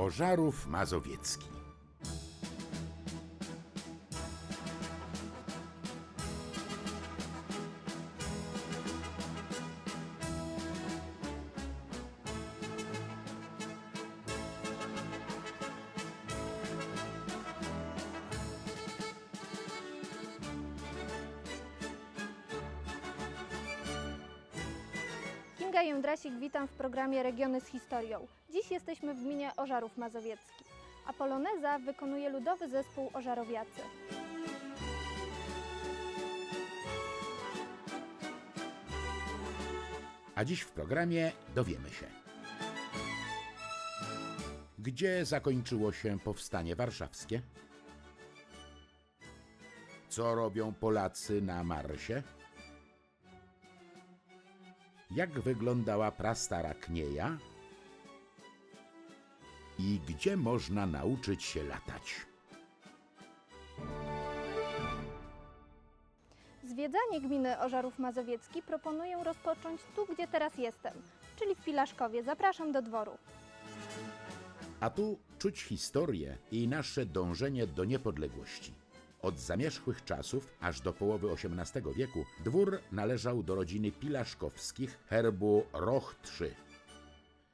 Ożarów Mazowiecki. Kinga Jędrasik, witam w programie Regiony z historią. Jesteśmy w gminie Ożarów Mazowiecki, a poloneza wykonuje ludowy zespół Ożarowiacy. A dziś w programie dowiemy się. Gdzie zakończyło się powstanie warszawskie? Co robią Polacy na Marsie? Jak wyglądała prastara Knieja? I gdzie można nauczyć się latać? Zwiedzanie gminy Ożarów Mazowiecki proponuję rozpocząć tu, gdzie teraz jestem, czyli w Pilaszkowie. Zapraszam do dworu. A tu czuć historię i nasze dążenie do niepodległości. Od zamierzchłych czasów aż do połowy XVIII wieku dwór należał do rodziny Pilaszkowskich herbu Rochtrzy.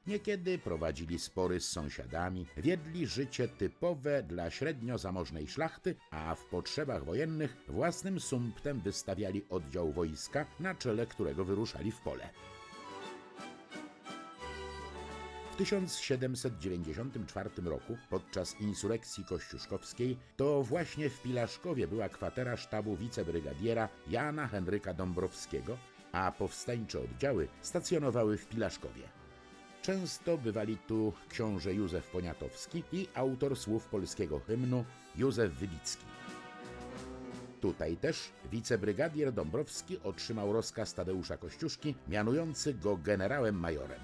Niekiedy prowadzili spory z sąsiadami, wiedli życie typowe dla średnio zamożnej szlachty, a w potrzebach wojennych własnym sumptem wystawiali oddział wojska, na czele którego wyruszali w pole. W 1794 roku, podczas insurekcji kościuszkowskiej, to właśnie w Pilaszkowie była kwatera sztabu wicebrygadiera Jana Henryka Dąbrowskiego, a powstańcze oddziały stacjonowały w Pilaszkowie. Często bywali tu książę Józef Poniatowski i autor słów polskiego hymnu Józef Wybicki. Tutaj też wicebrygadier Dąbrowski otrzymał rozkaz Tadeusza Kościuszki, mianujący go generałem majorem.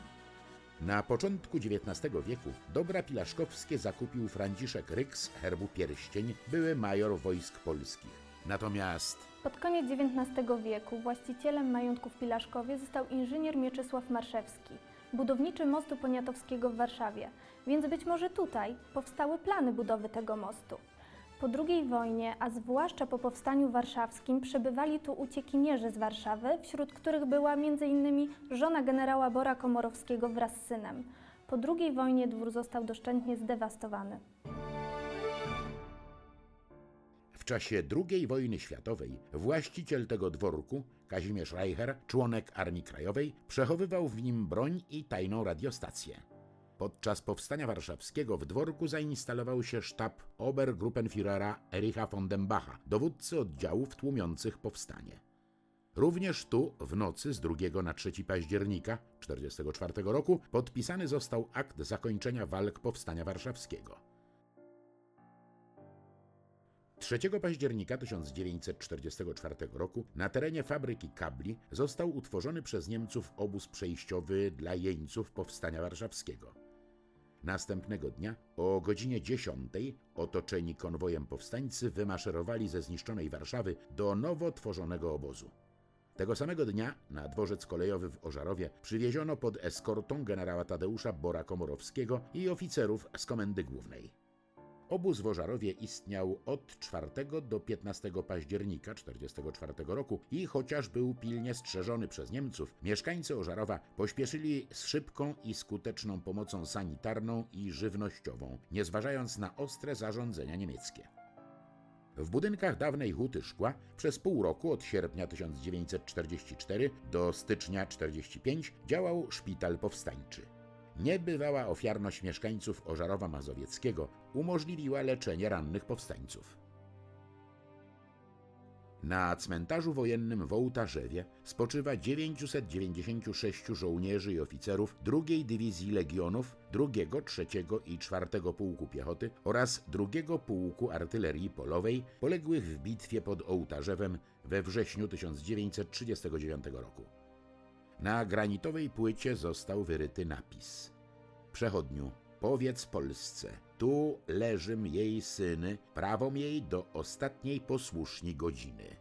Na początku XIX wieku dobra pilaszkowskie zakupił Franciszek Ryks herbu Pierścień, były major wojsk polskich. Natomiast Pod koniec XIX wieku właścicielem majątku w Pilaszkowie został inżynier Mieczysław Marszewski, budowniczy mostu poniatowskiego w Warszawie, więc być może tutaj powstały plany budowy tego mostu. Po II wojnie, a zwłaszcza po powstaniu warszawskim, przybywali tu uciekinierzy z Warszawy, wśród których była m.in. żona generała Bora Komorowskiego wraz z synem. Po II wojnie dwór został doszczętnie zdewastowany. w czasie II wojny światowej właściciel tego dworku, Kazimierz Reicher, członek Armii Krajowej, przechowywał w nim broń i tajną radiostację. Podczas powstania warszawskiego w dworku zainstalował się sztab Obergruppenführera Ericha von dem Bacha, dowódcy oddziałów tłumiących powstanie. Również tu w nocy z 2 na 3 października 1944 roku podpisany został akt zakończenia walk powstania warszawskiego. 3 października 1944 roku na terenie fabryki kabli został utworzony przez Niemców obóz przejściowy dla jeńców powstania warszawskiego. Następnego dnia o godzinie 10 otoczeni konwojem powstańcy wymaszerowali ze zniszczonej Warszawy do nowo tworzonego obozu. Tego samego dnia na dworzec kolejowy w Ożarowie przywieziono pod eskortą generała Tadeusza Bora Komorowskiego i oficerów z Komendy Głównej. Obóz w Ożarowie istniał od 4 do 15 października 1944 roku i chociaż był pilnie strzeżony przez Niemców, mieszkańcy Ożarowa pośpieszyli z szybką i skuteczną pomocą sanitarną i żywnościową, nie zważając na ostre zarządzenia niemieckie. W budynkach dawnej huty szkła przez pół roku od sierpnia 1944 do stycznia 1945 działał szpital powstańczy. Niebywała ofiarność mieszkańców Ożarowa Mazowieckiego umożliwiła leczenie rannych powstańców. Na cmentarzu wojennym w Ołtarzewie spoczywa 996 żołnierzy i oficerów II Dywizji Legionów, II, III i IV Pułku Piechoty oraz II Pułku Artylerii Polowej poległych w bitwie pod Ołtarzewem we wrześniu 1939 roku. Na granitowej płycie został wyryty napis: Przechodniu, powiedz Polsce, tu leżym jej syny, prawom jej do ostatniej posłuszni godziny.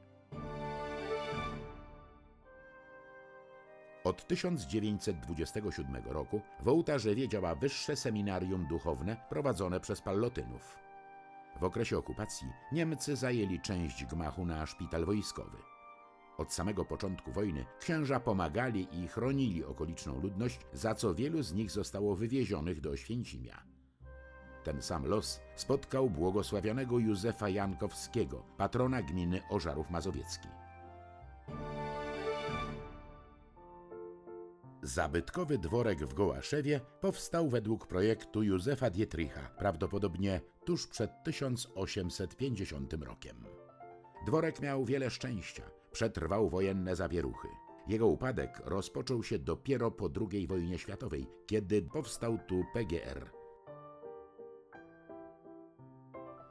Od 1927 roku w Ołtarzewie działa wyższe seminarium duchowne prowadzone przez pallotynów. W okresie okupacji Niemcy zajęli część gmachu na szpital wojskowy. Od samego początku wojny księża pomagali i chronili okoliczną ludność, za co wielu z nich zostało wywiezionych do Święcimia. Ten sam los spotkał błogosławionego Józefa Jankowskiego, patrona gminy Ożarów Mazowiecki. Zabytkowy dworek w Gołaszewie powstał według projektu Józefa Dietricha, prawdopodobnie tuż przed 1850 rokiem. Dworek miał wiele szczęścia, przetrwał wojenne zawieruchy. Jego upadek rozpoczął się dopiero po II wojnie światowej, kiedy powstał tu PGR.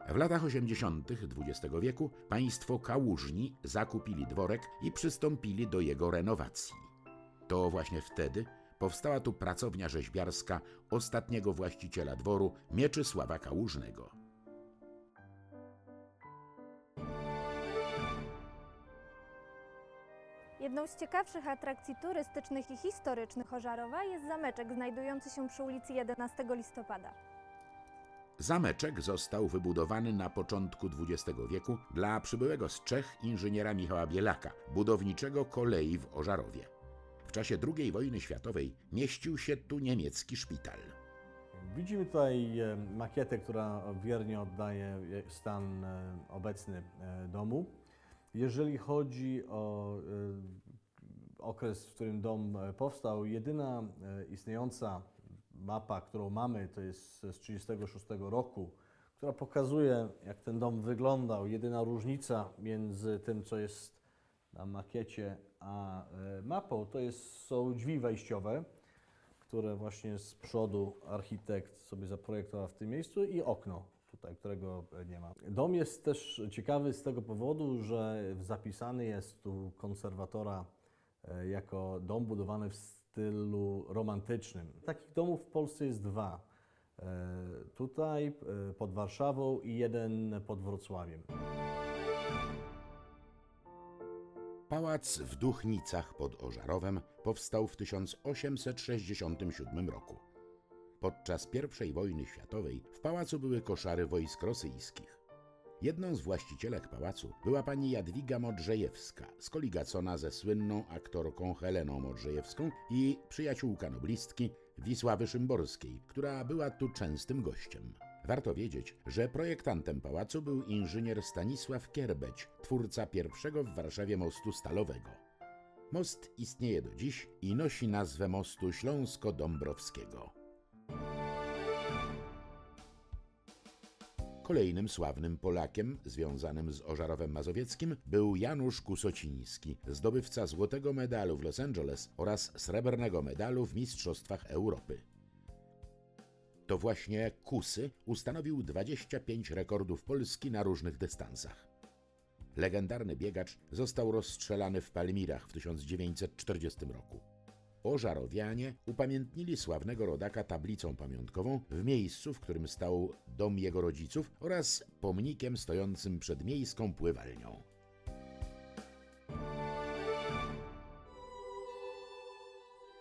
W latach 80. XX wieku państwo Kałużni zakupili dworek i przystąpili do jego renowacji. To właśnie wtedy powstała tu pracownia rzeźbiarska ostatniego właściciela dworu Mieczysława Kałużnego. Jedną z ciekawszych atrakcji turystycznych i historycznych Ożarowa jest zameczek znajdujący się przy ulicy 11 listopada. Zameczek został wybudowany na początku XX wieku dla przybyłego z Czech inżyniera Michała Bielaka, budowniczego kolei w Ożarowie. W czasie II wojny światowej mieścił się tu niemiecki szpital. Widzimy tutaj e, makietę, która wiernie oddaje e, stan e, obecny domu. Jeżeli chodzi o e, okres, w którym dom e, powstał, jedyna e, istniejąca mapa, którą mamy, to jest z 1936 roku, która pokazuje, jak ten dom wyglądał. Jedyna różnica między tym, co jest na makiecie, a mapą, to jest, są drzwi wejściowe które właśnie z przodu architekt sobie zaprojektował w tym miejscu i okno tutaj, którego nie ma. Dom jest też ciekawy z tego powodu, że zapisany jest tu konserwatora e, jako dom budowany w stylu romantycznym. Takich domów w Polsce jest dwa. E, Tutaj e, pod Warszawą i jeden pod Wrocławiem. Pałac w Duchnicach pod Ożarowem powstał w 1867 roku. Podczas I wojny światowej w pałacu były koszary wojsk rosyjskich. Jedną z właścicielek pałacu była pani Jadwiga Modrzejewska, skoligacona ze słynną aktorką Heleną Modrzejewską i przyjaciółka noblistki Wisławy Szymborskiej, która była tu częstym gościem. Warto wiedzieć, że projektantem pałacu był inżynier Stanisław Kierbeć, twórca pierwszego w Warszawie mostu stalowego. Most istnieje do dziś i nosi nazwę mostu Śląsko-Dąbrowskiego. Kolejnym sławnym Polakiem związanym z Ożarowem Mazowieckim był Janusz Kusociński, zdobywca złotego medalu w Los Angeles oraz srebrnego medalu w Mistrzostwach Europy. To właśnie Kusy ustanowił 25 rekordów Polski na różnych dystansach. Legendarny biegacz został rozstrzelany w Palmirach w 1940 roku. Ożarowianie upamiętnili sławnego rodaka tablicą pamiątkową w miejscu, w którym stał dom jego rodziców oraz pomnikiem stojącym przed miejską pływalnią.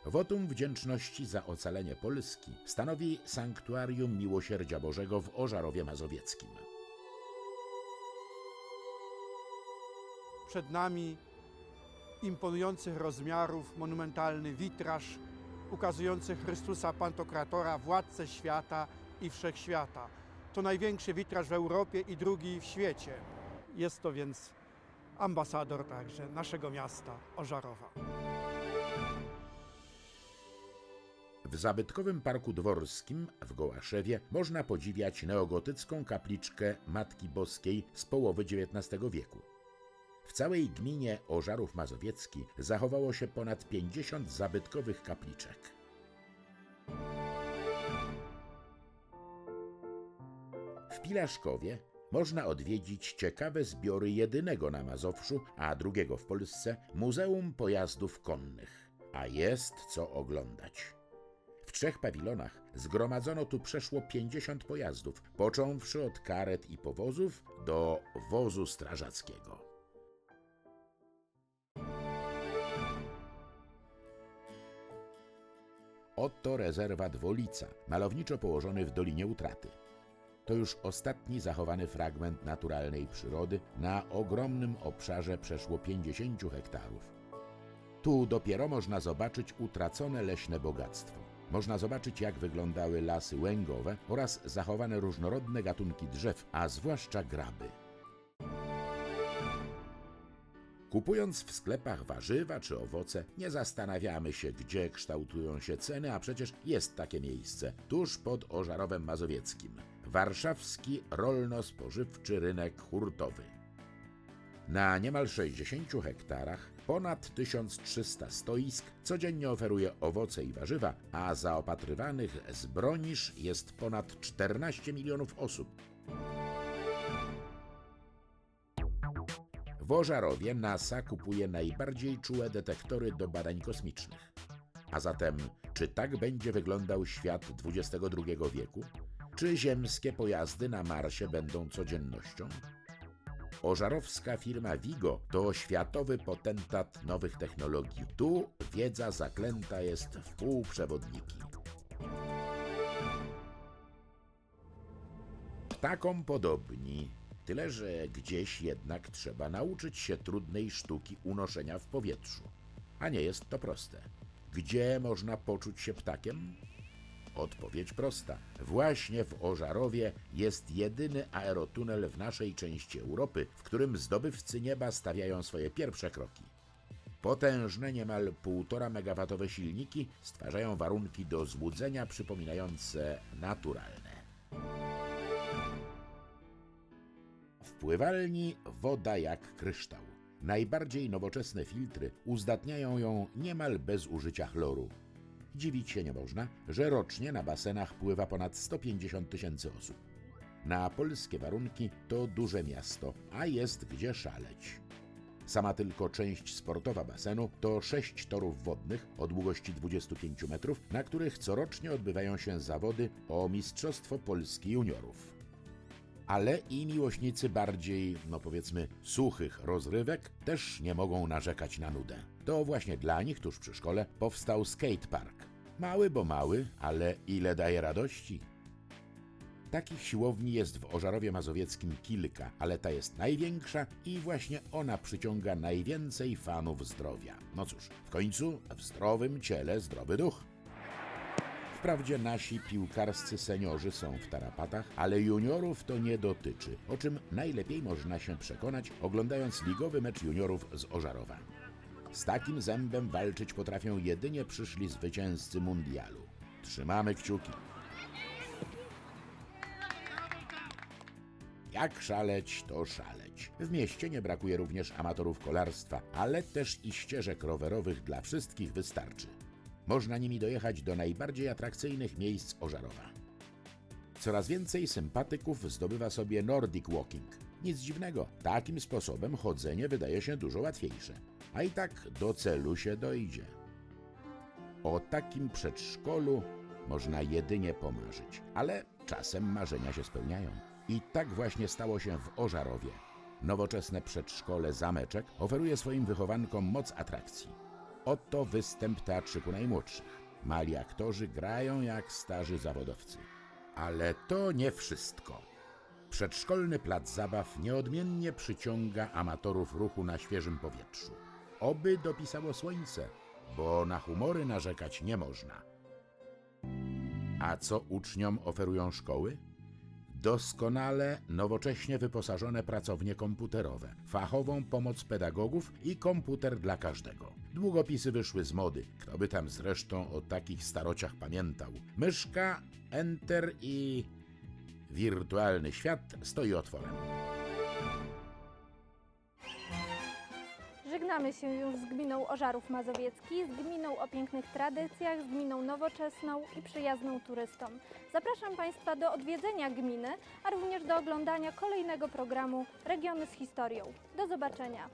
Wotum wdzięczności za ocalenie Polski stanowi Sanktuarium Miłosierdzia Bożego w Ożarowie Mazowieckim. Przed nami imponujących rozmiarów monumentalny witraż ukazujący Chrystusa Pantokratora, władcę świata i wszechświata. To największy witraż w Europie i drugi w świecie. Jest to więc ambasador także naszego miasta Ożarowa. W zabytkowym parku dworskim w Gołaszewie można podziwiać neogotycką kapliczkę Matki Boskiej z połowy XIX wieku. W całej gminie Ożarów Mazowiecki zachowało się ponad 50 zabytkowych kapliczek. W Pilaszkowie można odwiedzić ciekawe zbiory jedynego na Mazowszu, a drugiego w Polsce Muzeum Pojazdów Konnych. A jest co oglądać. W trzech pawilonach zgromadzono tu przeszło 50 pojazdów, począwszy od karet i powozów do wozu strażackiego. Oto rezerwat Wolica, malowniczo położony w Dolinie Utraty. To już ostatni zachowany fragment naturalnej przyrody na ogromnym obszarze przeszło 50 hektarów. Tu dopiero można zobaczyć utracone leśne bogactwo. Można zobaczyć, jak wyglądały lasy łęgowe oraz zachowane różnorodne gatunki drzew, a zwłaszcza graby. Kupując w sklepach warzywa czy owoce, nie zastanawiamy się, gdzie kształtują się ceny, a przecież jest takie miejsce tuż pod Ożarowem Mazowieckim warszawski rolno-spożywczy rynek hurtowy. Na niemal 60 hektarach ponad 1300 stoisk codziennie oferuje owoce i warzywa, a zaopatrywanych z bronisz jest ponad 14 milionów osób. W Ożarowie NASA kupuje najbardziej czułe detektory do badań kosmicznych. A zatem, czy tak będzie wyglądał świat XXI wieku? Czy ziemskie pojazdy na Marsie będą codziennością? Ożarowska firma Vigo to światowy potentat nowych technologii. Tu wiedza zaklęta jest w półprzewodniki. Ptakom podobni, tyle że gdzieś jednak trzeba nauczyć się trudnej sztuki unoszenia w powietrzu. A nie jest to proste. Gdzie można poczuć się ptakiem? Odpowiedź prosta. Właśnie w Ożarowie jest jedyny aerotunel w naszej części Europy, w którym zdobywcy nieba stawiają swoje pierwsze kroki. Potężne, niemal 1,5 megawatowe silniki stwarzają warunki do złudzenia przypominające naturalne. Pływalni woda jak kryształ. Najbardziej nowoczesne filtry uzdatniają ją niemal bez użycia chloru. Dziwić się nie można, że rocznie na basenach pływa ponad 150 tysięcy osób. Na polskie warunki to duże miasto, a jest gdzie szaleć. Sama tylko część sportowa basenu to sześć torów wodnych o długości 25 metrów, na których corocznie odbywają się zawody o Mistrzostwo Polski Juniorów. Ale i miłośnicy bardziej, no powiedzmy, suchych rozrywek też nie mogą narzekać na nudę. To właśnie dla nich tuż przy szkole powstał skatepark. Mały, bo mały, ale ile daje radości. Takich siłowni jest w Ożarowie Mazowieckim kilka, ale ta jest największa i właśnie ona przyciąga najwięcej fanów zdrowia. No cóż, w końcu w zdrowym ciele zdrowy duch. Wprawdzie nasi piłkarscy seniorzy są w tarapatach, ale juniorów to nie dotyczy, o czym najlepiej można się przekonać oglądając ligowy mecz juniorów z Ożarowa. Z takim zębem walczyć potrafią jedynie przyszli zwycięzcy mundialu. Trzymamy kciuki. Jak szaleć, to szaleć. W mieście nie brakuje również amatorów kolarstwa, ale też i ścieżek rowerowych dla wszystkich wystarczy. Można nimi dojechać do najbardziej atrakcyjnych miejsc Ożarowa. Coraz więcej sympatyków zdobywa sobie Nordic Walking. Nic dziwnego, takim sposobem chodzenie wydaje się dużo łatwiejsze, a i tak do celu się dojdzie. O takim przedszkolu można jedynie pomarzyć, ale czasem marzenia się spełniają. I tak właśnie stało się w Ożarowie. Nowoczesne przedszkole Zameczek oferuje swoim wychowankom moc atrakcji. Oto występ teatrzyku najmłodszych. Mali aktorzy grają jak starzy zawodowcy. Ale to nie wszystko. Przedszkolny plac zabaw nieodmiennie przyciąga amatorów ruchu na świeżym powietrzu. Oby dopisało słońce, bo na humory narzekać nie można. A co uczniom oferują szkoły? Doskonale nowocześnie wyposażone pracownie komputerowe, fachową pomoc pedagogów i komputer dla każdego. Długopisy wyszły z mody. Kto by tam zresztą o takich starociach pamiętał? Myszka, enter i wirtualny świat stoi otworem. Żegnamy się już z gminą Ożarów Mazowiecki, z gminą o pięknych tradycjach, z gminą nowoczesną i przyjazną turystom. Zapraszam Państwa do odwiedzenia gminy, a również do oglądania kolejnego programu Regiony z historią. Do zobaczenia.